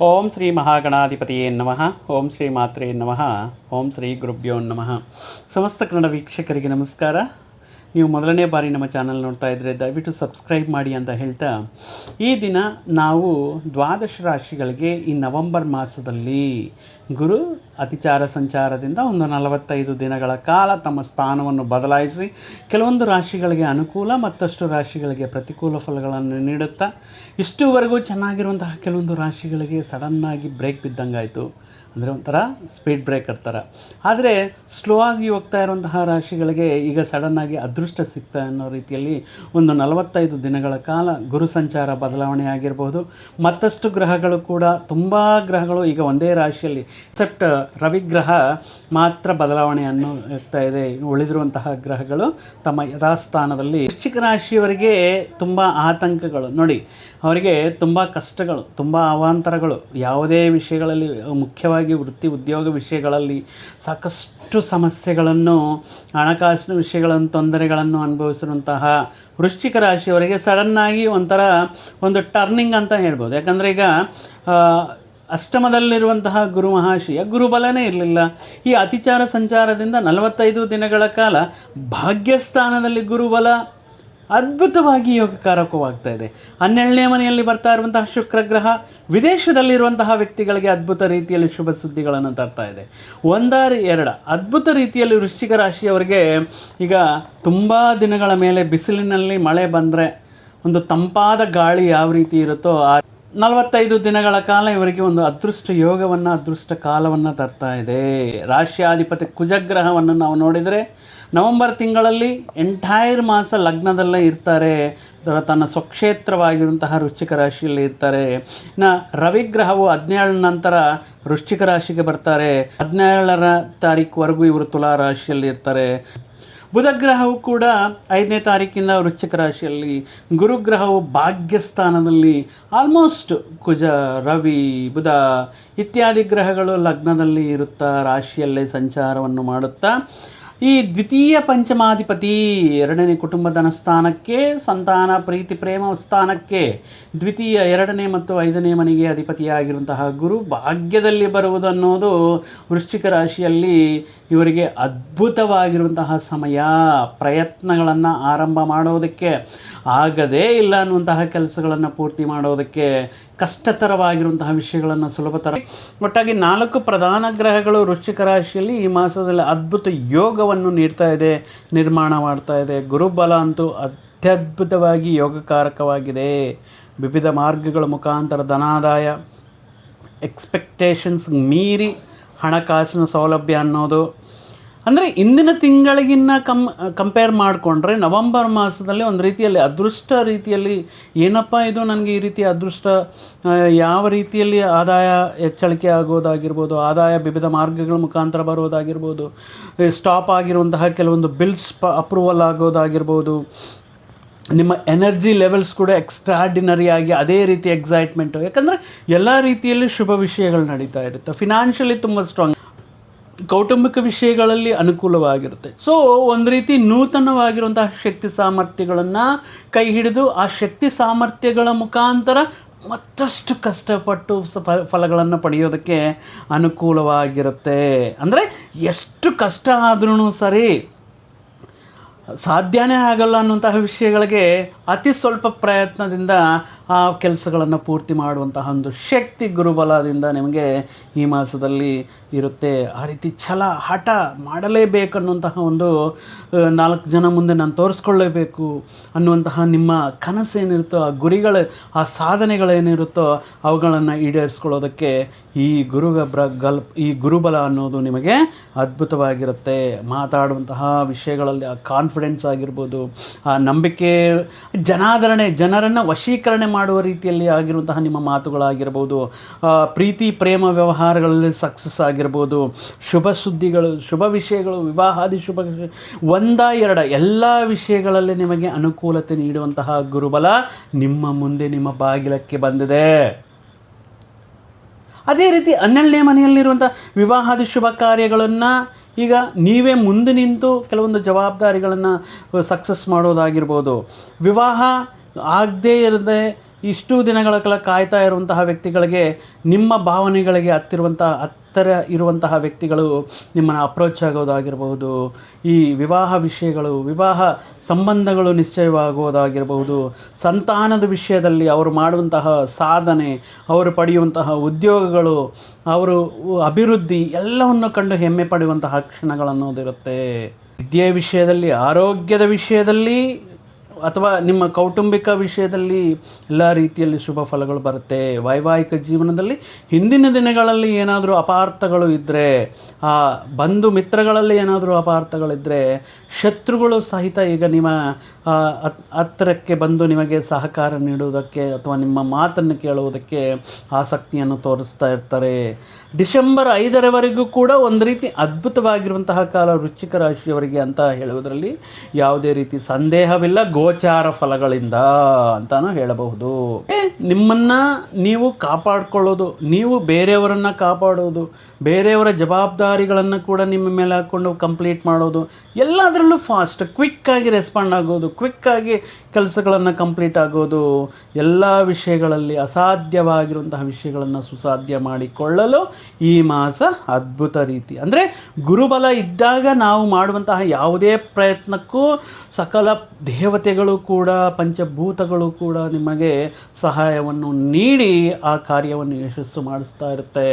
ಓಂ ಶ್ರೀ ಮಹಾಗಣಾಧಿಪತಿಯೇ ನಮಃ ಓಂ ಶ್ರೀ ಮಾತ್ರೇ ನಮಃ ಓಂ ಶ್ರೀ ಗುರುಭ್ಯೋ ನಮಃ ಸಮಸ್ತ ಕನ್ನಡ ವೀಕ್ಷಕರಿಗೆ ನಮಸ್ಕಾರ ನೀವು ಮೊದಲನೇ ಬಾರಿ ನಮ್ಮ ಚಾನಲ್ ನೋಡ್ತಾ ಇದ್ದರೆ ದಯವಿಟ್ಟು ಸಬ್ಸ್ಕ್ರೈಬ್ ಮಾಡಿ ಅಂತ ಹೇಳ್ತಾ, ಈ ದಿನ ನಾವು ದ್ವಾದಶ ರಾಶಿಗಳಿಗೆ ಈ ನವೆಂಬರ್ ಮಾಸದಲ್ಲಿ ಗುರು ಅತಿಚಾರ ಸಂಚಾರದಿಂದ ಒಂದು ನಲವತ್ತೈದು ದಿನಗಳ ಕಾಲ ತಮ್ಮ ಸ್ಥಾನವನ್ನು ಬದಲಾಯಿಸಿ ಕೆಲವೊಂದು ರಾಶಿಗಳಿಗೆ ಅನುಕೂಲ, ಮತ್ತಷ್ಟು ರಾಶಿಗಳಿಗೆ ಪ್ರತಿಕೂಲ ಫಲಗಳನ್ನು ನೀಡುತ್ತಾ, ಇಷ್ಟುವರೆಗೂ ಚೆನ್ನಾಗಿರುವಂತಹ ಕೆಲವೊಂದು ರಾಶಿಗಳಿಗೆ ಸಡನ್ನಾಗಿ ಬ್ರೇಕ್ ಬಿದ್ದಂಗಾಯಿತು. ಅಂದರೆ ಒಂಥರ ಸ್ಪೀಡ್ ಬ್ರೇಕರ್ ಥರ ಆದರೆ ಸ್ಲೋ ಆಗಿ ಹೋಗ್ತಾ ಇರುವಂತಹ ರಾಶಿಗಳಿಗೆ ಈಗ ಸಡನ್ನಾಗಿ ಅದೃಷ್ಟ ಸಿಗ್ತಾ ಅನ್ನೋ ರೀತಿಯಲ್ಲಿ ಒಂದು ನಲವತ್ತೈದು ದಿನಗಳ ಕಾಲ ಗುರು ಸಂಚಾರ ಬದಲಾವಣೆ ಆಗಿರಬಹುದು ಮತ್ತಷ್ಟು ಗ್ರಹಗಳು ಕೂಡ ತುಂಬ ಗ್ರಹಗಳು ಈಗ ಒಂದೇ ರಾಶಿಯಲ್ಲಿ ಎಕ್ಸೆಪ್ಟ್ ರವಿಗ್ರಹ ಮಾತ್ರ ಬದಲಾವಣೆಯನ್ನು ಇರ್ತಾ ಇದೆ. ಉಳಿದಿರುವಂತಹ ಗ್ರಹಗಳು ತಮ್ಮ ಯಥಾಸ್ಥಾನದಲ್ಲಿ. ವೃಶ್ಚಿಕ ರಾಶಿಯವರಿಗೆ ತುಂಬ ಆತಂಕಗಳು. ನೋಡಿ, ಅವರಿಗೆ ತುಂಬ ಕಷ್ಟಗಳು, ತುಂಬ ಅವಾಂತರಗಳು. ಯಾವುದೇ ವಿಷಯಗಳಲ್ಲಿ ಮುಖ್ಯವಾಗಿ ವೃತ್ತಿ ಉದ್ಯೋಗ ವಿಷಯಗಳಲ್ಲಿ ಸಾಕಷ್ಟು ಸಮಸ್ಯೆಗಳನ್ನು, ಹಣಕಾಸಿನ ವಿಷಯಗಳನ್ನು, ತೊಂದರೆಗಳನ್ನು ಅನುಭವಿಸಿರುವಂತಹ ವೃಶ್ಚಿಕ ರಾಶಿಯವರಿಗೆ ಸಡನ್ನಾಗಿ ಒಂಥರ ಒಂದು ಟರ್ನಿಂಗ್ ಅಂತ ಹೇಳ್ಬೋದು. ಯಾಕಂದರೆ ಈಗ ಅಷ್ಟಮದಲ್ಲಿರುವಂತಹ ಗುರು ಮಹಾಶಯ ಗುರುಬಲನೇ ಇರಲಿಲ್ಲ. ಈ ಅತಿಚಾರ ಸಂಚಾರದಿಂದ ನಲವತ್ತೈದು ದಿನಗಳ ಕಾಲ ಭಾಗ್ಯಸ್ಥಾನದಲ್ಲಿ ಗುರುಬಲ ಅದ್ಭುತವಾಗಿ ಯೋಗಕಾರಕವಾಗ್ತಾ ಇದೆ. ಹನ್ನೆರಡನೇ ಮನೆಯಲ್ಲಿ ಬರ್ತಾ ಇರುವಂತಹ ಶುಕ್ರ ಗ್ರಹ ವಿದೇಶದಲ್ಲಿರುವಂತಹ ವ್ಯಕ್ತಿಗಳಿಗೆ ಅದ್ಭುತ ರೀತಿಯಲ್ಲಿ ಶುಭ ಸುದ್ದಿಗಳನ್ನು ತರ್ತಾ ಇದೆ. ಒಂದಾರಿ ಎರಡ, ಅದ್ಭುತ ರೀತಿಯಲ್ಲಿ ವೃಶ್ಚಿಕ ರಾಶಿಯವರಿಗೆ ಈಗ ತುಂಬ ದಿನಗಳ ಮೇಲೆ ಬಿಸಿಲಿನಲ್ಲಿ ಮಳೆ ಬಂದರೆ ಒಂದು ತಂಪಾದ ಗಾಳಿ ಯಾವ ರೀತಿ ಇರುತ್ತೋ ಆ ನಲವತ್ತೈದು ದಿನಗಳ ಕಾಲ ಇವರಿಗೆ ಒಂದು ಅದೃಷ್ಟ ಯೋಗವನ್ನು, ಅದೃಷ್ಟ ಕಾಲವನ್ನು ತರ್ತಾ ಇದೆ. ರಾಶಿಯಾಧಿಪತಿ ಕುಜಗ್ರಹವನ್ನು ನಾವು ನೋಡಿದರೆ ನವೆಂಬರ್ ತಿಂಗಳಲ್ಲಿ ಎಂಟೈರ್ ಮಾಸ ಲಗ್ನದಲ್ಲೇ ಇರ್ತಾರೆ. ತನ್ನ ಸ್ವಕ್ಷೇತ್ರವಾಗಿರುವಂತಹ ವೃಶ್ಚಿಕ ರಾಶಿಯಲ್ಲಿ ಇರ್ತಾರೆ. ಇನ್ನು ರವಿಗ್ರಹವು ಹದಿನೇಳರ ನಂತರ ವೃಶ್ಚಿಕ ರಾಶಿಗೆ ಬರ್ತಾರೆ. ಹದಿನೇಳರ ತಾರೀಕುವರೆಗೂ ಇವರು ತುಲಾ ರಾಶಿಯಲ್ಲಿ ಇರ್ತಾರೆ. ಬುಧಗ್ರಹವು ಕೂಡ ಐದನೇ ತಾರೀಕಿನ ವೃಶ್ಚಿಕ ರಾಶಿಯಲ್ಲಿ ಗುರುಗ್ರಹವು ಭಾಗ್ಯಸ್ಥಾನದಲ್ಲಿ ಆಲ್ಮೋಸ್ಟ್ ಕುಜ, ರವಿ, ಬುಧ ಇತ್ಯಾದಿ ಗ್ರಹಗಳು ಲಗ್ನದಲ್ಲಿ ಇರುತ್ತಾ, ರಾಶಿಯಲ್ಲೇ ಸಂಚಾರವನ್ನು ಮಾಡುತ್ತಾ ಈ ದ್ವಿತೀಯ ಪಂಚಮಾಧಿಪತಿ ಎರಡನೇ ಕುಟುಂಬದ ಸ್ಥಾನಕ್ಕೆ, ಸಂತಾನ, ಪ್ರೀತಿ, ಪ್ರೇಮ ಸ್ಥಾನಕ್ಕೆ ದ್ವಿತೀಯ, ಎರಡನೇ ಮತ್ತು ಐದನೇ ಮನೆಗೆ ಅಧಿಪತಿಯಾಗಿರುವಂತಹ ಗುರು ಭಾಗ್ಯದಲ್ಲಿ ಬರುವುದು ಅನ್ನೋದು ವೃಶ್ಚಿಕ ರಾಶಿಯಲ್ಲಿ ಇವರಿಗೆ ಅದ್ಭುತವಾಗಿರುವಂತಹ ಸಮಯ, ಪ್ರಯತ್ನಗಳನ್ನು ಆರಂಭ ಮಾಡೋದಕ್ಕೆ. ಆಗದೇ ಇಲ್ಲ ಅನ್ನುವಂತಹ ಕೆಲಸಗಳನ್ನು ಪೂರ್ತಿ ಮಾಡೋದಕ್ಕೆ ಕಷ್ಟತರವಾಗಿರುವಂತಹ ವಿಷಯಗಳನ್ನು ಸುಲಭತರ ಒಟ್ಟಾಗಿ ನಾಲ್ಕು ಪ್ರಧಾನ ಗ್ರಹಗಳು ವೃಶ್ಚಿಕ ರಾಶಿಯಲ್ಲಿ ಈ ಮಾಸದಲ್ಲಿ ಅದ್ಭುತ ಯೋಗವನ್ನು ನೀಡ್ತಾ ಇದೆ, ನಿರ್ಮಾಣ ಮಾಡ್ತಾ ಇದೆ. ಗುರುಬಲ ಅಂತೂ ಅತ್ಯದ್ಭುತವಾಗಿ ಯೋಗಕಾರಕವಾಗಿದೆ. ವಿವಿಧ ಮಾರ್ಗಗಳ ಮುಖಾಂತರ ಧನಾದಾಯ ಎಕ್ಸ್ಪೆಕ್ಟೇಷನ್ಸ್ ಮೀರಿ ಹಣಕಾಸಿನ ಸೌಲಭ್ಯ ಅನ್ನೋದು ಅಂದರೆ ಇಂದಿನ ತಿಂಗಳಿಗಿನ್ನ ಕಮ್ ಕಂಪೇರ್ ಮಾಡಿಕೊಂಡ್ರೆ ನವಂಬರ್ ಮಾಸದಲ್ಲಿ ಒಂದು ರೀತಿಯಲ್ಲಿ ಅದೃಷ್ಟ ರೀತಿಯಲ್ಲಿ ಏನಪ್ಪ ಇದು ನನಗೆ ಈ ರೀತಿ ಅದೃಷ್ಟ ಯಾವ ರೀತಿಯಲ್ಲಿ ಆದಾಯ ಹೆಚ್ಚಳಿಕೆ ಆಗೋದಾಗಿರ್ಬೋದು, ಆದಾಯ ವಿವಿಧ ಮಾರ್ಗಗಳ ಮುಖಾಂತರ ಬರೋದಾಗಿರ್ಬೋದು ಸ್ಟಾಪ್ ಆಗಿರುವಂತಹ ಕೆಲವೊಂದು ಬಿಲ್ಸ್ ಪ ಅಪ್ರೂವಲ್ ಆಗೋದಾಗಿರ್ಬೋದು, ನಿಮ್ಮ ಎನರ್ಜಿ ಲೆವೆಲ್ಸ್ ಕೂಡ ಎಕ್ಸ್ಟ್ರಾರ್ಡಿನರಿ ಆಗಿ ಅದೇ ರೀತಿ ಎಕ್ಸೈಟ್ಮೆಂಟು ಯಾಕಂದರೆ ಎಲ್ಲ ರೀತಿಯಲ್ಲಿ ಶುಭ ವಿಷಯಗಳು ನಡೀತಾ ಇರುತ್ತೆ. ಫಿನಾನ್ಷಿಯಲಿ ತುಂಬ ಸ್ಟ್ರಾಂಗ್ ಕೌಟುಂಬಿಕ ವಿಷಯಗಳಲ್ಲಿ ಅನುಕೂಲವಾಗಿರುತ್ತೆ. ಸೊ ಒಂದು ರೀತಿ ನೂತನವಾಗಿರುವಂತಹ ಶಕ್ತಿ ಸಾಮರ್ಥ್ಯಗಳನ್ನು ಕೈ ಹಿಡಿದು ಆ ಶಕ್ತಿ ಸಾಮರ್ಥ್ಯಗಳ ಮುಖಾಂತರ ಮತ್ತಷ್ಟು ಕಷ್ಟಪಟ್ಟು ಫಲಗಳನ್ನು ಪಡೆಯೋದಕ್ಕೆ ಅನುಕೂಲವಾಗಿರುತ್ತೆ. ಅಂದರೆ ಎಷ್ಟು ಕಷ್ಟ ಆದ್ರೂ ಸರಿ ಸಾಧ್ಯನೇ ಆಗಲ್ಲ ಅನ್ನುವಂತಹ ವಿಷಯಗಳಿಗೆ ಅತಿ ಸ್ವಲ್ಪ ಪ್ರಯತ್ನದಿಂದ ಆ ಕೆಲಸಗಳನ್ನು ಪೂರ್ತಿ ಮಾಡುವಂತಹ ಒಂದು ಶಕ್ತಿ ಗುರುಬಲದಿಂದ ನಿಮಗೆ ಈ ಮಾಸದಲ್ಲಿ ಇರುತ್ತೆ. ಆ ರೀತಿ ಛಲ, ಹಠ ಮಾಡಲೇಬೇಕನ್ನುವಂತಹ ಒಂದು ನಾಲ್ಕು ಜನ ಮುಂದೆ ನಾನು ತೋರಿಸ್ಕೊಳ್ಳೇಬೇಕು ಅನ್ನುವಂತಹ ನಿಮ್ಮ ಕನಸೇನಿರುತ್ತೋ, ಆ ಗುರಿಗಳ, ಆ ಸಾಧನೆಗಳೇನಿರುತ್ತೋ ಅವುಗಳನ್ನು ಈಡೇರಿಸ್ಕೊಳ್ಳೋದಕ್ಕೆ ಈ ಗುರುಗಬ್ರ ಗಲ್ ಈ ಗುರುಬಲ ಅನ್ನೋದು ನಿಮಗೆ ಅದ್ಭುತವಾಗಿರುತ್ತೆ. ಮಾತಾಡುವಂತಹ ವಿಷಯಗಳಲ್ಲಿ ಆ ಕಾನ್ಫಿಡೆನ್ಸ್ ಆಗಿರ್ಬೋದು, ಆ ನಂಬಿಕೆ, ಜನಾದರಣೆ, ಜನರನ್ನು ವಶೀಕರಣೆ ಮಾಡುವ ರೀತಿಯಲ್ಲಿ ಆಗಿರುವಂತಹ ನಿಮ್ಮ ಮಾತುಗಳಾಗಿರ್ಬೋದು ಪ್ರೀತಿ, ಪ್ರೇಮ ವ್ಯವಹಾರಗಳಲ್ಲಿ ಸಕ್ಸಸ್ ಆಗಿರ್ಬೋದು, ಶುಭ ಸುದ್ದಿಗಳು, ಶುಭ ವಿಷಯಗಳು, ವಿವಾಹಾದಿ ಶುಭ ಒಂದ, ಎರಡ, ಎಲ್ಲ ವಿಷಯಗಳಲ್ಲಿ ನಿಮಗೆ ಅನುಕೂಲತೆ ನೀಡುವಂತಹ ಗುರುಬಲ ನಿಮ್ಮ ಮುಂದೆ ನಿಮ್ಮ ಬಾಗಿಲಕ್ಕೆ ಬಂದಿದೆ. ಅದೇ ರೀತಿ ಹನ್ನೆರಡನೇ ಮನೆಯಲ್ಲಿರುವಂಥ ವಿವಾಹಾದಿ ಶುಭ ಕಾರ್ಯಗಳನ್ನು ಈಗ ನೀವೇ ಮುಂದೆ ನಿಂತು ಕೆಲವೊಂದು ಜವಾಬ್ದಾರಿಗಳನ್ನು ಸಕ್ಸಸ್ ಮಾಡೋದಾಗಿರ್ಬೋದು. ವಿವಾಹ ಆಗದೇ ಇರದೆ ಇಷ್ಟು ದಿನಗಳ ಕಾಲ ಕಾಯ್ತಾ ಇರುವಂತಹ ವ್ಯಕ್ತಿಗಳಿಗೆ, ನಿಮ್ಮ ಭಾವನೆಗಳಿಗೆ ಹತ್ತಿರುವಂತಹ ಹತ್ತಿರ ಇರುವಂತಹ ವ್ಯಕ್ತಿಗಳು ನಿಮ್ಮನ್ನು ಅಪ್ರೋಚ್ ಆಗೋದಾಗಿರಬಹುದು, ಈ ವಿವಾಹ ವಿಷಯಗಳು, ವಿವಾಹ ಸಂಬಂಧಗಳು ನಿಶ್ಚಯವಾಗುವುದಾಗಿರಬಹುದು, ಸಂತಾನದ ವಿಷಯದಲ್ಲಿ ಅವರು ಮಾಡುವಂತಹ ಸಾಧನೆ, ಅವರು ಪಡೆಯುವಂತಹ ಉದ್ಯೋಗಗಳು, ಅವರು ಅಭಿವೃದ್ಧಿ ಎಲ್ಲವನ್ನು ಕಂಡು ಹೆಮ್ಮೆ ಪಡೆಯುವಂತಹ ಕ್ಷಣಗಳನ್ನೋದಿರುತ್ತೆ. ವಿದ್ಯೆ ವಿಷಯದಲ್ಲಿ, ಆರೋಗ್ಯದ ವಿಷಯದಲ್ಲಿ ಅಥವಾ ನಿಮ್ಮ ಕೌಟುಂಬಿಕ ವಿಷಯದಲ್ಲಿ ಎಲ್ಲ ರೀತಿಯಲ್ಲಿ ಶುಭ ಫಲಗಳು ಬರುತ್ತೆ. ವೈವಾಹಿಕ ಜೀವನದಲ್ಲಿ ಹಿಂದಿನ ದಿನಗಳಲ್ಲಿ ಏನಾದರೂ ಅಪಾರ್ಥಗಳು ಇದ್ದರೆ ಆ ಬಂಧು ಮಿತ್ರಗಳಲ್ಲಿ ಏನಾದರೂ ಅಪಾರ್ಥಗಳಿದ್ದರೆ ಶತ್ರುಗಳು ಸಹಿತ ಈಗ ನಿಮ್ಮ ಹತ್ತಿರಕ್ಕೆ ಬಂದು ನಿಮಗೆ ಸಹಕಾರ ನೀಡುವುದಕ್ಕೆ ಅಥವಾ ನಿಮ್ಮ ಮಾತನ್ನು ಕೇಳುವುದಕ್ಕೆ ಆಸಕ್ತಿಯನ್ನು ತೋರಿಸ್ತಾ ಇರ್ತಾರೆ. ಡಿಸೆಂಬರ್ ಐದರವರೆಗೂ ಕೂಡ ಒಂದು ರೀತಿ ಅದ್ಭುತವಾಗಿರುವಂತಹ ಕಾಲ ವೃಶ್ಚಿಕ ರಾಶಿಯವರಿಗೆ ಅಂತ ಹೇಳುವುದರಲ್ಲಿ ಯಾವುದೇ ರೀತಿ ಸಂದೇಹವಿಲ್ಲ, ಗೋಚಾರ ಫಲಗಳಿಂದ ಅಂತಾನು ಹೇಳಬಹುದು. ನಿಮ್ಮನ್ನ ನೀವು ಕಾಪಾಡ್ಕೊಳ್ಳೋದು, ನೀವು ಬೇರೆಯವರನ್ನು ಕಾಪಾಡೋದು, ಬೇರೆಯವರ ಜವಾಬ್ದಾರಿಗಳನ್ನು ಕೂಡ ನಿಮ್ಮ ಮೇಲೆ ಹಾಕ್ಕೊಂಡು ಕಂಪ್ಲೀಟ್ ಮಾಡೋದು, ಎಲ್ಲದರಲ್ಲೂ ಫಾಸ್ಟ್ ಕ್ವಿಕ್ಕಾಗಿ ರೆಸ್ಪಾಂಡ್ ಆಗೋದು ಕ್ವಿಕ್ಕಾಗಿ ಕೆಲಸಗಳನ್ನು ಕಂಪ್ಲೀಟ್ ಆಗೋದು, ಎಲ್ಲ ವಿಷಯಗಳಲ್ಲಿ ಅಸಾಧ್ಯವಾಗಿರುವಂತಹ ವಿಷಯಗಳನ್ನು ಸುಸಾಧ್ಯ ಮಾಡಿಕೊಳ್ಳಲು ಈ ಮಾಸ ಅದ್ಭುತ ರೀತಿ. ಅಂದರೆ ಗುರುಬಲ ಇದ್ದಾಗ ನಾವು ಮಾಡುವಂತಹ ಯಾವುದೇ ಪ್ರಯತ್ನಕ್ಕೂ ಸಕಲ ದೇವತೆಗಳು ಕೂಡ, ಪಂಚಭೂತಗಳು ಕೂಡ ನಿಮಗೆ ಸಹಾಯವನ್ನು ನೀಡಿ ಆ ಕಾರ್ಯವನ್ನು ಯಶಸ್ಸು ಮಾಡಿಸ್ತಾ ಇರುತ್ತೆ.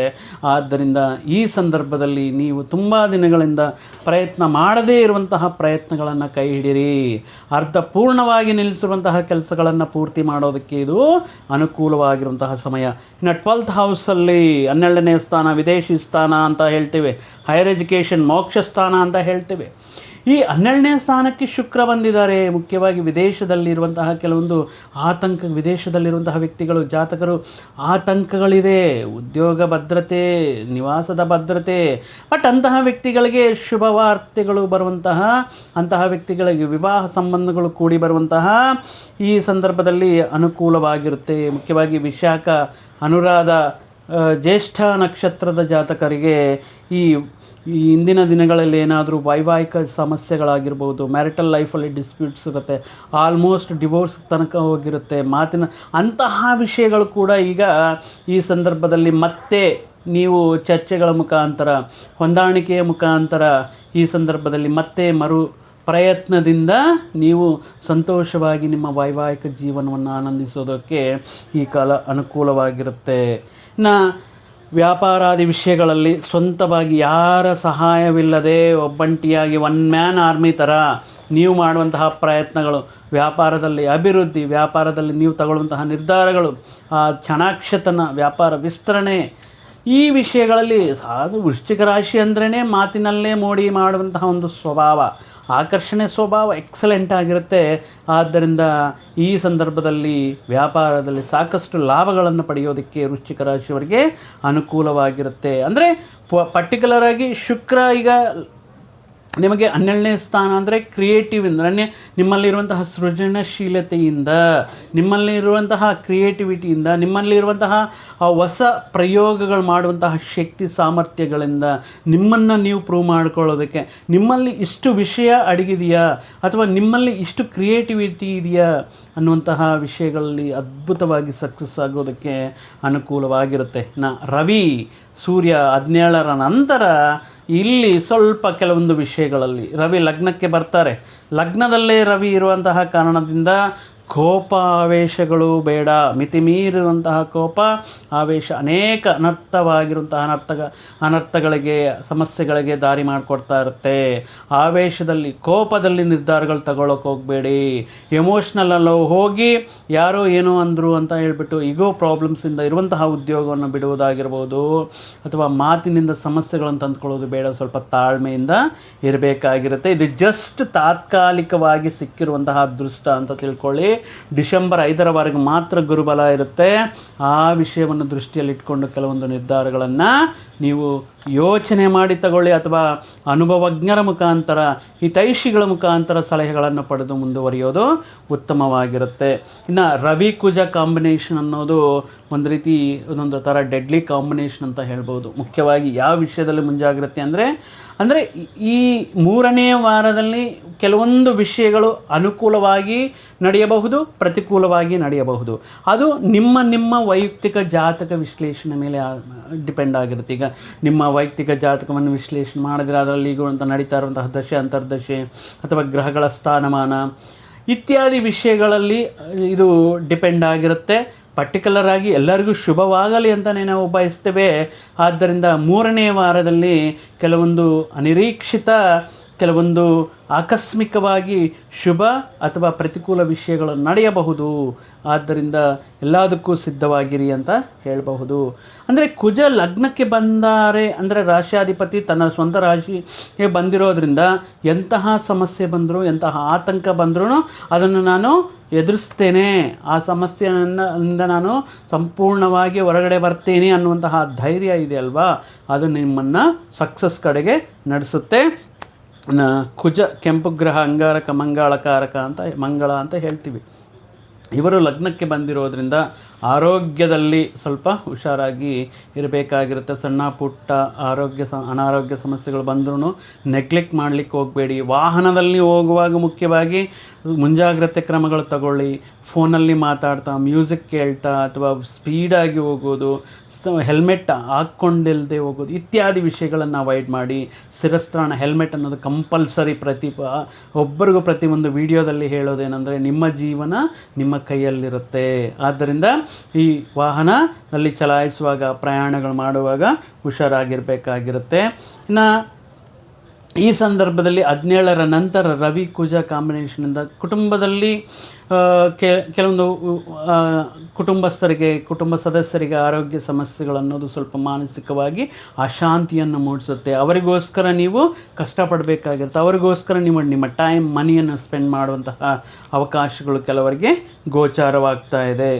ಆದ್ದರಿಂದ ಈ ಸಂದರ್ಭದಲ್ಲಿ ನೀವು ತುಂಬ ದಿನಗಳಿಂದ ಪ್ರಯತ್ನ ಮಾಡದೇ ಇರುವಂತಹ ಪ್ರಯತ್ನಗಳನ್ನು ಕೈ ಹಿಡಿರಿ. ಅರ್ಧ ಪೂರ್ಣವಾಗಿ ನಿಲ್ಲಿಸಿರುವಂತಹ ಕೆಲಸಗಳನ್ನು ಪೂರ್ತಿ ಮಾಡೋದಕ್ಕೆ ಇದು ಅನುಕೂಲವಾಗಿರುವಂತಹ ಸಮಯ. ಇನ್ನು ಟ್ವೆಲ್ತ್ ಹೌಸಲ್ಲಿ ಹನ್ನೆರಡನೇ ಸ್ಥಾನ ವಿದೇಶಿ ಸ್ಥಾನ ಅಂತ ಹೇಳ್ತೇವೆ. ಹೈಯರ್ ಎಜುಕೇಷನ್ ಮೋಕ್ಷ ಸ್ಥಾನ ಅಂತ ಹೇಳ್ತೇವೆ. ಈ ಹನ್ನೆರಡನೇ ಸ್ಥಾನಕ್ಕೆ ಶುಕ್ರ ಬಂದಿದ್ದಾರೆ. ಮುಖ್ಯವಾಗಿ ವಿದೇಶದಲ್ಲಿರುವಂತಹ ಕೆಲವೊಂದು ಆತಂಕ, ವಿದೇಶದಲ್ಲಿರುವಂತಹ ವ್ಯಕ್ತಿಗಳು, ಜಾತಕರು, ಆತಂಕಗಳಿದೆ. ಉದ್ಯೋಗ ಭದ್ರತೆ, ನಿವಾಸದ ಭದ್ರತೆ. ಬಟ್ ಅಂತಹ ವ್ಯಕ್ತಿಗಳಿಗೆ ಶುಭ ವಾರ್ತೆಗಳು ಬರುವಂತಹ, ಅಂತಹ ವ್ಯಕ್ತಿಗಳಿಗೆ ವಿವಾಹ ಸಂಬಂಧಗಳು ಕೂಡಿ ಬರುವಂತಹ ಈ ಸಂದರ್ಭದಲ್ಲಿ ಅನುಕೂಲವಾಗಿರುತ್ತೆ. ಮುಖ್ಯವಾಗಿ ವಿಶಾಖ, ಅನುರಾಧ ಜ್ಯೇಷ್ಠ ನಕ್ಷತ್ರದ ಜಾತಕರಿಗೆ ಈ ಈ ಇಂದಿನ ದಿನಗಳಲ್ಲಿ ಏನಾದರೂ ವೈವಾಹಿಕ ಸಮಸ್ಯೆಗಳಾಗಿರ್ಬೋದು ಮ್ಯಾರಿಟಲ್ ಲೈಫಲ್ಲಿ ಡಿಸ್ಪ್ಯೂಟ್ಸ್ ಇರುತ್ತೆ ಆಲ್ಮೋಸ್ಟ್ ಡಿವೋರ್ಸ್ ತನಕ ಹೋಗಿರುತ್ತೆ, ಮಾತಿನ ಅಂತಹ ವಿಷಯಗಳು ಕೂಡ ಈಗ ಈ ಸಂದರ್ಭದಲ್ಲಿ ಮತ್ತೆ ನೀವು ಚರ್ಚೆಗಳ ಮುಖಾಂತರ, ಹೊಂದಾಣಿಕೆಯ ಮುಖಾಂತರ ಈ ಸಂದರ್ಭದಲ್ಲಿ ಮತ್ತೆ ಮರು ಪ್ರಯತ್ನದಿಂದ ನೀವು ಸಂತೋಷವಾಗಿ ನಿಮ್ಮ ವೈವಾಹಿಕ ಜೀವನವನ್ನು ಆನಂದಿಸೋದಕ್ಕೆ ಈ ಕಾಲ ಅನುಕೂಲವಾಗಿರುತ್ತೆ. ಇನ್ನು ವ್ಯಾಪಾರಾದಿ ವಿಷಯಗಳಲ್ಲಿ ಸ್ವಂತವಾಗಿ ಯಾರ ಸಹಾಯವಿಲ್ಲದೆ ಒಬ್ಬಂಟಿಯಾಗಿ ಒನ್ ಮ್ಯಾನ್ ಆರ್ಮಿ ಥರ ನೀವು ಮಾಡುವಂತಹ ಪ್ರಯತ್ನಗಳು, ವ್ಯಾಪಾರದಲ್ಲಿ ಅಭಿವೃದ್ಧಿ, ವ್ಯಾಪಾರದಲ್ಲಿ ನೀವು ತಗೊಳ್ಳುವಂತಹ ನಿರ್ಧಾರಗಳು, ಆ ಕ್ಷಣಾಕ್ಷತನ, ವ್ಯಾಪಾರ ವಿಸ್ತರಣೆ, ಈ ವಿಷಯಗಳಲ್ಲಿ ಸಾಧು ವೃಶ್ಚಿಕ ರಾಶಿ ಅಂದ್ರೇ ಮಾತಿನಲ್ಲೇ ಮೋಡಿ ಮಾಡುವಂತಹ ಒಂದು ಸ್ವಭಾವ. ಆಕರ್ಷಣೆ ಸ್ವಭಾವ ಎಕ್ಸಲೆಂಟ್ ಆಗಿರುತ್ತೆ. ಆದ್ದರಿಂದ ಈ ಸಂದರ್ಭದಲ್ಲಿ ವ್ಯಾಪಾರದಲ್ಲಿ ಸಾಕಷ್ಟು ಲಾಭಗಳನ್ನು ಪಡೆಯೋದಕ್ಕೆ ವೃಶ್ಚಿಕ ರಾಶಿಯವರಿಗೆ ಅನುಕೂಲವಾಗಿರುತ್ತೆ. ಅಂದರೆ ಪರ್ಟಿಕ್ಯುಲರ್ ಆಗಿ ಶುಕ್ರ ಈಗ ನಿಮಗೆ ಹನ್ನೆರಡನೇ ಸ್ಥಾನ ಅಂದರೆ ಕ್ರಿಯೇಟಿವ್ ಅಂದರೆ ನಿಮ್ಮಲ್ಲಿರುವಂತಹ ಸೃಜನಶೀಲತೆಯಿಂದ, ನಿಮ್ಮಲ್ಲಿರುವಂತಹ ಕ್ರಿಯೇಟಿವಿಟಿಯಿಂದ ನಿಮ್ಮಲ್ಲಿರುವಂತಹ ಹೊಸ ಪ್ರಯೋಗಗಳು ಮಾಡುವಂತಹ ಶಕ್ತಿ ಸಾಮರ್ಥ್ಯಗಳಿಂದ ನಿಮ್ಮನ್ನು ನೀವು ಪ್ರೂವ್ ಮಾಡ್ಕೊಳ್ಳೋದಕ್ಕೆ. ನಿಮ್ಮಲ್ಲಿ ಇಷ್ಟು ವಿಷಯ ಅಡಗಿದೆಯಾ? ಅಥವಾ ನಿಮ್ಮಲ್ಲಿ ಇಷ್ಟು ಕ್ರಿಯೇಟಿವಿಟಿ ಇದೆಯಾ? ಅನ್ನುವಂತಹ ವಿಷಯಗಳಲ್ಲಿ ಅದ್ಭುತವಾಗಿ ಸಕ್ಸಸ್ ಆಗೋದಕ್ಕೆ ಅನುಕೂಲವಾಗಿರುತ್ತೆ. ನಾ ರವಿ, ಸೂರ್ಯ, ಹದಿನೇಳರ ನಂತರ ಇಲ್ಲಿ ಸ್ವಲ್ಪ ಕೆಲವೊಂದು ವಿಷಯಗಳಲ್ಲಿ ರವಿ ಲಗ್ನಕ್ಕೆ ಬರ್ತಾರೆ. ಲಗ್ನದಲ್ಲೇ ರವಿ ಇರುವಂತಹ ಕಾರಣದಿಂದ ಕೋಪ ಆವೇಶಗಳು ಬೇಡ. ಮಿತಿಮೀರಿರುವಂತಹ ಕೋಪ, ಆವೇಶ ಅನೇಕ ಅನರ್ಥವಾಗಿರುವಂತಹ ಅನರ್ಥಗ, ಅನರ್ಥಗಳಿಗೆ, ಸಮಸ್ಯೆಗಳಿಗೆ ದಾರಿ ಮಾಡಿಕೊಡ್ತಾ ಇರುತ್ತೆ. ಆವೇಶದಲ್ಲಿ, ಕೋಪದಲ್ಲಿ ನಿರ್ಧಾರಗಳು ತಗೊಳ್ಳೋಕೆ ಹೋಗಬೇಡಿ. ಎಮೋಷ್ನಲ್ ಹೋಗಿ, ಯಾರೋ ಏನೋ ಅಂದರು ಅಂತ ಹೇಳಿಬಿಟ್ಟು ಈಗೋ ಪ್ರಾಬ್ಲಮ್ಸಿಂದ ಇರುವಂತಹ ಉದ್ಯೋಗವನ್ನು ಬಿಡುವುದಾಗಿರ್ಬೋದು, ಅಥವಾ ಮಾತಿನಿಂದ ಸಮಸ್ಯೆಗಳನ್ನು ತಂದುಕೊಳ್ಳೋದು ಬೇಡ, ಸ್ವಲ್ಪ ತಾಳ್ಮೆಯಿಂದ ಇರಬೇಕಾಗಿರುತ್ತೆ. ಇದು ಜಸ್ಟ್ ತಾತ್ಕಾಲಿಕವಾಗಿ ಸಿಕ್ಕಿರುವಂತಹ ಅದೃಷ್ಟ ಅಂತ ತಿಳ್ಕೊಳ್ಳಿ. ಡಿಸೆಂಬರ್ ಐದರವರೆಗೆ ಮಾತ್ರ ಗುರುಬಲ ಇರುತ್ತೆ. ಆ ವಿಷಯವನ್ನು ದೃಷ್ಟಿಯಲ್ಲಿಟ್ಕೊಂಡು ಕೆಲವೊಂದು ನಿರ್ಧಾರಗಳನ್ನು ನೀವು ಯೋಚನೆ ಮಾಡಿ ತಗೊಳ್ಳಿ ಅಥವಾ ಅನುಭವಜ್ಞರ ಮುಖಾಂತರ, ಹಿತೈಷಿಗಳ ಮುಖಾಂತರ ಸಲಹೆಗಳನ್ನು ಪಡೆದು ಮುಂದುವರಿಯೋದು ಉತ್ತಮವಾಗಿರುತ್ತೆ. ಇನ್ನು ರವಿ ಕುಜ ಕಾಂಬಿನೇಷನ್ ಅನ್ನೋದು ಒಂದು ರೀತಿ ಒಂದೊಂದು ಥರ ಡೆಡ್ಲಿ ಕಾಂಬಿನೇಷನ್ ಅಂತ ಹೇಳ್ಬೋದು. ಮುಖ್ಯವಾಗಿ ಯಾವ ವಿಷಯದಲ್ಲಿ ಮುಂಜಾಗ್ರತೆ ಅಂದರೆ ಅಂದರೆ ಈ ಮೂರನೇ ವಾರದಲ್ಲಿ ಕೆಲವೊಂದು ವಿಷಯಗಳು ಅನುಕೂಲವಾಗಿ ನಡೆಯಬಹುದು, ಪ್ರತಿಕೂಲವಾಗಿ ನಡೆಯಬಹುದು. ಅದು ನಿಮ್ಮ ನಿಮ್ಮ ವೈಯಕ್ತಿಕ ಜಾತಕ ವಿಶ್ಲೇಷಣೆ ಮೇಲೆ ಡಿಪೆಂಡ್ ಆಗಿರುತ್ತೆ. ಈಗ ನಿಮ್ಮ ವೈಯಕ್ತಿಕ ಜಾತಕವನ್ನು ವಿಶ್ಲೇಷಣೆ ಮಾಡಿದರೆ ಅದರಲ್ಲಿ ಅಂತ ನಡೀತಾ ಇರುವಂತಹ ದಶೆ, ಅಂತರ್ದಶೆ ಅಥವಾ ಗ್ರಹಗಳ ಸ್ಥಾನಮಾನ ಇತ್ಯಾದಿ ವಿಷಯಗಳಲ್ಲಿ ಇದು ಡಿಪೆಂಡ್ ಆಗಿರುತ್ತೆ. ಪರ್ಟಿಕ್ಯುಲರ್ ಆಗಿ ಎಲ್ಲರಿಗೂ ಶುಭವಾಗಲಿ ಅಂತಲೇ ನಾವು ಬಯಸ್ತೇವೆ. ಆದ್ದರಿಂದ ಮೂರನೇ ವಾರದಲ್ಲಿ ಕೆಲವೊಂದು ಅನಿರೀಕ್ಷಿತ, ಕೆಲವೊಂದು ಆಕಸ್ಮಿಕವಾಗಿ ಶುಭ ಅಥವಾ ಪ್ರತಿಕೂಲ ವಿಷಯಗಳು ನಡೆಯಬಹುದು. ಆದ್ದರಿಂದ ಎಲ್ಲದಕ್ಕೂ ಸಿದ್ಧವಾಗಿರಿ ಅಂತ ಹೇಳಬಹುದು. ಅಂದರೆ ಕುಜ ಲಗ್ನಕ್ಕೆ ಬಂದಾರೆ ಅಂದರೆ ರಾಶಿಯಾಧಿಪತಿ ತನ್ನ ಸ್ವಂತ ರಾಶಿಗೆ ಬಂದಿರೋದ್ರಿಂದ ಎಂತಹ ಸಮಸ್ಯೆ ಬಂದರೂ, ಎಂತಹ ಆತಂಕ ಬಂದರೂ ಅದನ್ನು ನಾನು ಎದುರಿಸ್ತೇನೆ. ಆ ಸಮಸ್ಯೆಯಿಂದ ನಾನು ಸಂಪೂರ್ಣವಾಗಿ ಹೊರಗಡೆ ಬರ್ತೇನೆ ಅನ್ನುವಂತಹ ಧೈರ್ಯ ಇದೆ ಅಲ್ವಾ? ಅದು ನಿಮ್ಮನ್ನು ಸಕ್ಸಸ್ ಕಡೆಗೆ ನಡೆಸುತ್ತೆ. ಕುಜ, ಕೆಂಪು ಗ್ರಹ, ಅಂಗಾರಕ, ಮಂಗಳಕಾರಕ ಅಂತ ಮಂಗಳ ಅಂತ ಹೇಳ್ತೀವಿ. ಇವರು ಲಗ್ನಕ್ಕೆ ಬಂದಿರೋದ್ರಿಂದ ಆರೋಗ್ಯದಲ್ಲಿ ಸ್ವಲ್ಪ ಹುಷಾರಾಗಿ ಇರಬೇಕಾಗಿರುತ್ತೆ. ಸಣ್ಣ, ಪುಟ್ಟ ಆರೋಗ್ಯ ಸ, ಅನಾರೋಗ್ಯ ಸಮಸ್ಯೆಗಳು ಬಂದ್ರೂ ನೆಗ್ಲೆಕ್ಟ್ ಮಾಡಲಿಕ್ಕೆ ಹೋಗಬೇಡಿ. ವಾಹನದಲ್ಲಿ ಹೋಗುವಾಗ ಮುಖ್ಯವಾಗಿ ಮುಂಜಾಗ್ರತೆ ಕ್ರಮಗಳು ತಗೊಳ್ಳಿ. ಫೋನಲ್ಲಿ ಮಾತಾಡ್ತಾ ಮ್ಯೂಸಿಕ್ ಕೇಳ್ತಾ ಅಥವಾ ಸ್ಪೀಡಾಗಿ ಹೋಗೋದು ಹೆಲ್ಮೆಟ್ ಹಾಕ್ಕೊಂಡಿಲ್ಲದೆ ಹೋಗೋದು, ಇತ್ಯಾದಿ ವಿಷಯಗಳನ್ನು ಅವಾಯ್ಡ್ ಮಾಡಿ, ಶಿರಸ್ತ್ರಾಣ ಹೆಲ್ಮೆಟ್ ಅನ್ನೋದು ಕಂಪಲ್ಸರಿ ಪ್ರತಿ ಒಬ್ಬರಿಗೂ ಒಂದು ವಿಡಿಯೋದಲ್ಲಿ ಹೇಳೋದೇನೆಂದರೆ, ನಿಮ್ಮ ಜೀವನ ನಿಮ್ಮ ಕೈಯಲ್ಲಿರುತ್ತೆ. ಆದ್ದರಿಂದ ಈ ವಾಹನದಲ್ಲಿ ಚಲಾಯಿಸುವಾಗ, ಪ್ರಯಾಣಗಳು ಮಾಡುವಾಗ ಹುಷಾರಾಗಿರಬೇಕಾಗಿರುತ್ತೆ. ಇನ್ನು ಈ ಸಂದರ್ಭದಲ್ಲಿ ಹದಿನೇಳರ ನಂತರ ರವಿ ಕುಜ ಕಾಂಬಿನೇಷನಿಂದ ಕುಟುಂಬದಲ್ಲಿ ಕೆ, ಕೆಲವೊಂದು ಕುಟುಂಬಸ್ಥರಿಗೆ, ಕುಟುಂಬ ಸದಸ್ಯರಿಗೆ ಆರೋಗ್ಯ ಸಮಸ್ಯೆಗಳು ಅನ್ನೋದು ಸ್ವಲ್ಪ ಮಾನಸಿಕವಾಗಿ ಅಶಾಂತಿಯನ್ನು ಮೂಡಿಸುತ್ತೆ. ಅವರಿಗೋಸ್ಕರ ನೀವು ಕಷ್ಟಪಡಬೇಕಾಗಿರುತ್ತೆ. ಅವರಿಗೋಸ್ಕರ ನೀವು ನಿಮ್ಮ ಟೈಮ್ ಮನಿಯನ್ನು ಸ್ಪೆಂಡ್ ಮಾಡುವಂತಹ ಅವಕಾಶಗಳು ಕೆಲವರಿಗೆ ಗೋಚಾರವಾಗ್ತಾ ಇದೆ.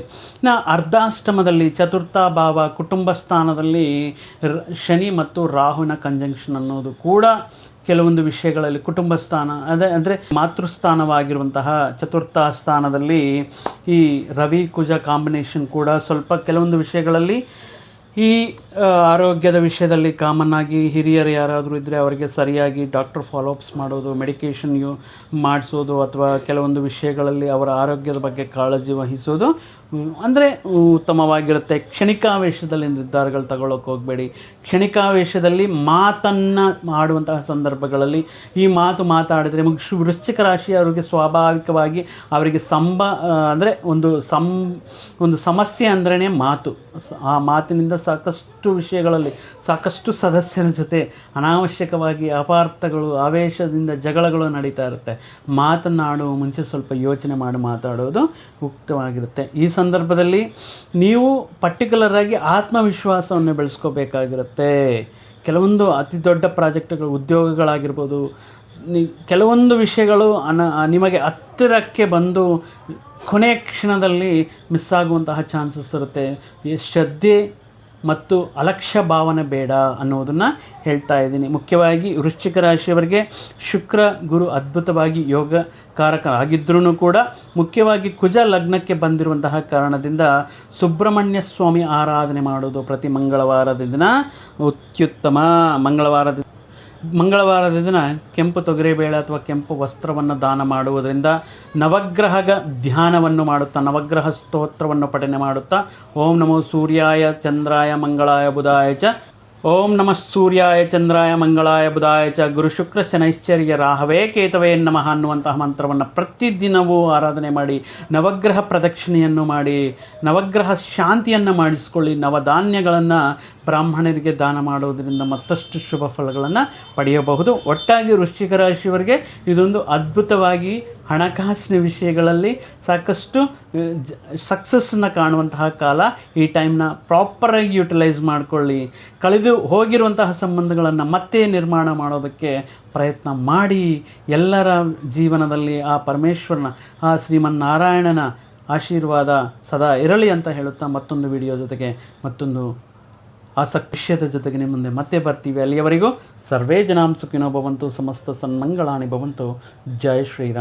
ನಾ ಅರ್ಧಾಷ್ಟಮದಲ್ಲಿ ಚತುರ್ಥ ಭಾವ ಕುಟುಂಬ ಸ್ಥಾನದಲ್ಲಿ ಶನಿ ಮತ್ತು ರಾಹುನ ಕಂಜಂಕ್ಷನ್ ಅನ್ನೋದು ಕೂಡ ಕೆಲವೊಂದು ವಿಷಯಗಳಲ್ಲಿ ಕುಟುಂಬ ಸ್ಥಾನ ಅದೇ, ಅಂದರೆ ಮಾತೃಸ್ಥಾನವಾಗಿರುವಂತಹ ಚತುರ್ಥ ಸ್ಥಾನದಲ್ಲಿ ಈ ರವಿ ಕುಜ ಕಾಂಬಿನೇಷನ್ ಕೂಡ ಸ್ವಲ್ಪ ಕೆಲವೊಂದು ವಿಷಯಗಳಲ್ಲಿ ಈ ಆರೋಗ್ಯದ ವಿಷಯದಲ್ಲಿ ಕಾಮನ್ ಆಗಿ ಹಿರಿಯರು ಯಾರಾದರೂ ಇದ್ದರೆ ಅವರಿಗೆ ಸರಿಯಾಗಿ ಡಾಕ್ಟರ್ ಫಾಲೋಅಪ್ಸ್ ಮಾಡೋದು, ಮೆಡಿಕೇಷನ್ ಯೂ ಮಾಡಿಸೋದು ಅಥವಾ ಕೆಲವೊಂದು ವಿಷಯಗಳಲ್ಲಿ ಅವರ ಆರೋಗ್ಯದ ಬಗ್ಗೆ ಕಾಳಜಿ ವಹಿಸೋದು ಅಂದರೆ ಉತ್ತಮವಾಗಿರುತ್ತೆ. ಕ್ಷಣಿಕಾವೇಶದಲ್ಲಿ ನಿರ್ಧಾರಗಳು ತಗೊಳ್ಳೋಕೆ ಹೋಗಬೇಡಿ. ಕ್ಷಣಿಕಾವೇಶದಲ್ಲಿ ಮಾತನ್ನು ಮಾಡುವಂತಹ ಸಂದರ್ಭಗಳಲ್ಲಿ ಈ ಮಾತು ಮಾತಾಡಿದರೆ ಮುಗಿಸು ವೃಶ್ಚಿಕ ರಾಶಿಯವರಿಗೆ ಸ್ವಾಭಾವಿಕವಾಗಿ ಅವರಿಗೆ ಸಂಬ ಅಂದರೆ ಒಂದು ಸಂ, ಒಂದು ಸಮಸ್ಯೆ ಅಂದ್ರೇ ಮಾತು. ಆ ಮಾತಿನಿಂದ ಸಾಕಷ್ಟು ವಿಷಯಗಳಲ್ಲಿ, ಸಾಕಷ್ಟು ಸದಸ್ಯರ ಜೊತೆ ಅನಾವಶ್ಯಕವಾಗಿ ಅಪಾರ್ಥಗಳು, ಆವೇಶದಿಂದ ಜಗಳಗಳು ನಡೀತಾ ಇರುತ್ತೆ. ಮಾತನಾಡುವ ಮುಂಚೆ ಸ್ವಲ್ಪ ಯೋಚನೆ ಮಾಡಿ ಮಾತಾಡೋದು ಉಕ್ತವಾಗಿರುತ್ತೆ. ಈ ಸಂದರ್ಭದಲ್ಲಿ ನೀವು ಪರ್ಟಿಕ್ಯುಲರ್ ಆಗಿ ಆತ್ಮವಿಶ್ವಾಸವನ್ನು ಬೆಳೆಸ್ಕೋಬೇಕಾಗಿರುತ್ತೆ. ಕೆಲವೊಂದು ಅತಿ ದೊಡ್ಡ ಪ್ರಾಜೆಕ್ಟ್ಗಳು, ಉದ್ಯೋಗಗಳಾಗಿರ್ಬೋದು ಕೆಲವೊಂದು ವಿಷಯಗಳು ಅನ, ನಿಮಗೆ ಹತ್ತಿರಕ್ಕೆ ಬಂದು ಕೊನೆ ಕ್ಷಣದಲ್ಲಿ ಮಿಸ್ ಆಗುವಂತಹ ಚಾನ್ಸಸ್ ಇರುತ್ತೆ. ಶ್ರದ್ಧೆ ಮತ್ತು ಅಲಕ್ಷ್ಯ ಭಾವನೆ ಬೇಡ ಅನ್ನೋದನ್ನು ಹೇಳ್ತಾ ಇದ್ದೀನಿ. ಮುಖ್ಯವಾಗಿ ವೃಶ್ಚಿಕ ರಾಶಿಯವರಿಗೆ ಶುಕ್ರ ಗುರು ಅದ್ಭುತವಾಗಿ ಯೋಗ ಕಾರಕ ಆಗಿದ್ರೂ ಕೂಡ ಮುಖ್ಯವಾಗಿ ಕುಜ ಲಗ್ನಕ್ಕೆ ಬಂದಿರುವಂತಹ ಕಾರಣದಿಂದ ಸುಬ್ರಹ್ಮಣ್ಯ ಸ್ವಾಮಿ ಆರಾಧನೆ ಮಾಡೋದು ಪ್ರತಿ ಮಂಗಳವಾರದ ದಿನ ಅತ್ಯುತ್ತಮ ಮಂಗಳವಾರದ ಮಂಗಳವಾರದ ದಿನ ಕೆಂಪು ತೊಗರಿಬೇಳೆ ಅಥವಾ ಕೆಂಪು ವಸ್ತ್ರವನ್ನು ದಾನ ಮಾಡುವುದರಿಂದ ನವಗ್ರಹಗ ಧ್ಯಾನವನ್ನು ಮಾಡುತ್ತಾ, ನವಗ್ರಹ ಸ್ತೋತ್ರವನ್ನು ಪಠನೆ ಮಾಡುತ್ತಾ, ಓಂ ನಮೋ ಸೂರ್ಯಾಯ, ಚಂದ್ರಾಯ, ಮಂಗಳಾಯ, ಬುಧಾಯ ಚ ಓಂ ನಮಃ ಸೂರ್ಯಾಯ, ಚಂದ್ರಾಯ, ಮಂಗಳಾಯ, ಬುಧಾಯ ಚ, ಗುರು ಶುಕ್ರ ಶನೈಶ್ಚರ್ಯ ರಾಹವೇ, ಕೇತವೇ ನಮಃ ಅನ್ನುವಂತಹ ಮಂತ್ರವನ್ನು ಪ್ರತಿದಿನವೂ ಆರಾಧನೆ ಮಾಡಿ, ನವಗ್ರಹ ಪ್ರದಕ್ಷಿಣೆಯನ್ನು ಮಾಡಿ, ನವಗ್ರಹ ಶಾಂತಿಯನ್ನು ಮಾಡಿಸಿಕೊಳ್ಳಿ, ನವಧಾನ್ಯಗಳನ್ನು ಬ್ರಾಹ್ಮಣರಿಗೆ ದಾನ ಮಾಡೋದರಿಂದ ಮತ್ತಷ್ಟು ಶುಭ ಫಲಗಳನ್ನು ಪಡೆಯಬಹುದು. ಒಟ್ಟಾಗಿ ವೃಶ್ಚಿಕ ರಾಶಿಯವರಿಗೆ ಇದೊಂದು ಅದ್ಭುತವಾಗಿ ಹಣಕಾಸಿನ ವಿಷಯಗಳಲ್ಲಿ ಸಾಕಷ್ಟು ಸಕ್ಸಸ್ಸನ್ನು ಕಾಣುವಂತಹ ಕಾಲ ಈ ಟೈಮ್ನ ಪ್ರಾಪರಾಗಿ ಯುಟಿಲೈಸ್ ಮಾಡಿಕೊಳ್ಳಿ. ಕಳೆದು ಹೋಗಿರುವಂತಹ ಸಂಬಂಧಗಳನ್ನು ಮತ್ತೆ ನಿರ್ಮಾಣ ಮಾಡೋದಕ್ಕೆ ಪ್ರಯತ್ನ ಮಾಡಿ. ಎಲ್ಲರ ಜೀವನದಲ್ಲಿ ಆ ಪರಮೇಶ್ವರನ, ಆ ಶ್ರೀಮನ್ನಾರಾಯಣನ ಆಶೀರ್ವಾದ ಸದಾ ಇರಲಿ ಅಂತ ಹೇಳುತ್ತಾ ಮತ್ತೊಂದು ವಿಡಿಯೋ ಜೊತೆಗೆ, ಮತ್ತೊಂದು ಆಸಕ್ತಿ ವಿಷಯದ ಜೊತೆಗೆ ನಿಮ್ಮ ಮುಂದೆ ಮತ್ತೆ ಬರ್ತೀವಿ. ಅಲ್ಲಿಯವರೆಗೂ ಸರ್ವೇ ಜನಾಂ ಸುಖಿನೋ ಭವಂತು, ಸಮಸ್ತ ಸನ್ಮಂಗಳಾನಿ ಭವಂತು. ಜೈ ಶ್ರೀರಾಮ್.